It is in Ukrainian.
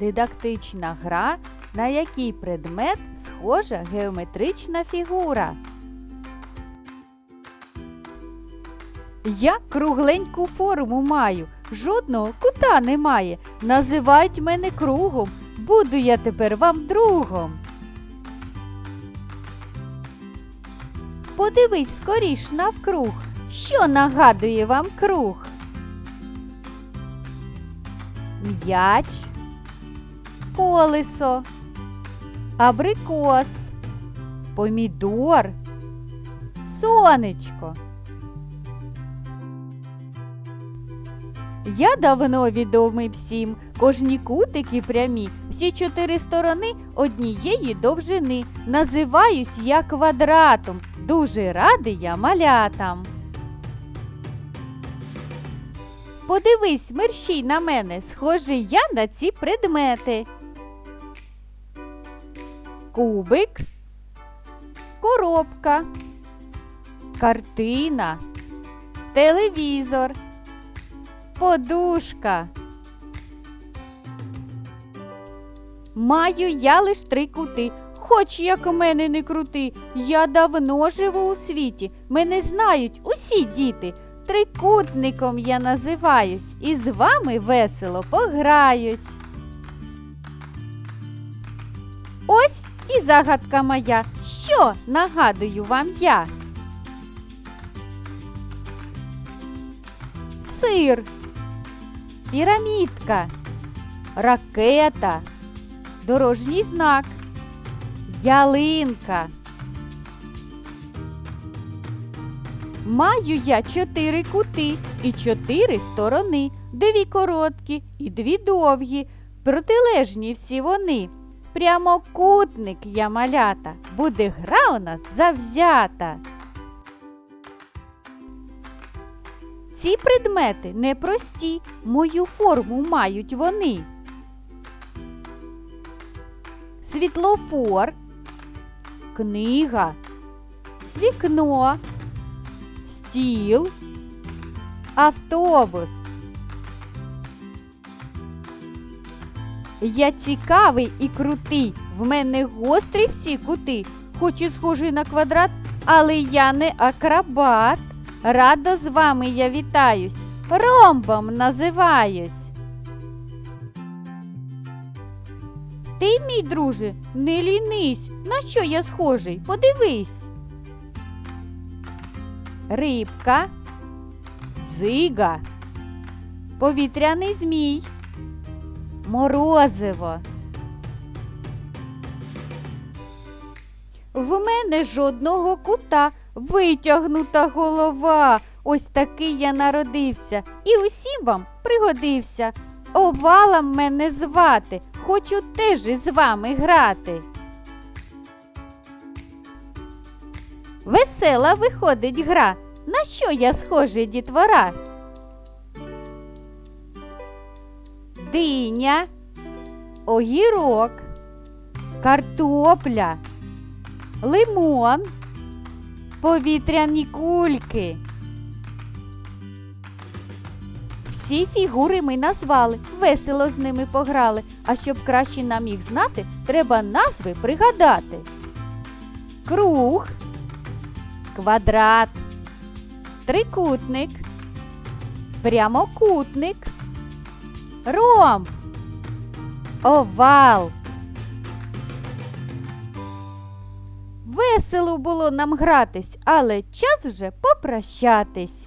Дидактична гра, на який предмет схожа геометрична фігура. Я кругленьку форму маю, жодного кута немає. Називають мене кругом. Буду я тепер вам другом. Подивись скоріш навкруг, що нагадує вам круг. М'яч, колесо, абрикос, помідор, сонечко. Я давно відомий всім, кожні кутики прямі, всі чотири сторони однієї довжини. Називаюсь я квадратом, дуже радий я малятам. Подивись, мерщій на мене, схожий я на ці предмети. Кубик, коробка, картина, телевізор, подушка. Маю я лиш три кути. Хоч як мене не крути, я давно живу у світі. Мене знають усі діти. Трикутником я називаюсь і з вами весело пограюсь. Ось загадка моя. Що нагадую вам я? Сир, пірамідка, ракета, дорожній знак, ялинка. Маю я чотири кути і чотири сторони, дві короткі і дві довгі, протилежні всі вони. Прямокутник я малята, буде гра у нас завзята. Ці предмети непрості, мою форму мають вони. Світлофор, книга, вікно, стіл, автобус. Я цікавий і крутий, в мене гострі всі кути, хоч і схожий на квадрат, але я не акробат. Радо з вами я вітаюсь, ромбом називаюсь. Ти, мій друже, не лінись, на що я схожий? Подивись. Рибка, дзига, повітряний змій, морозиво. В мене жодного кута, витягнута голова. Ось такий я народився і усім вам пригодився. Овалом мене звати, хочу теж із вами грати. Весела виходить гра. На що я схожий дітвора? Диня, огірок, картопля, лимон, повітряні кульки. Всі фігури ми назвали, весело з ними пограли. А щоб краще нам їх знати, треба назви пригадати. Круг, квадрат, трикутник, прямокутник, ромб, овал. Весело було нам гратись, але час вже попрощатись.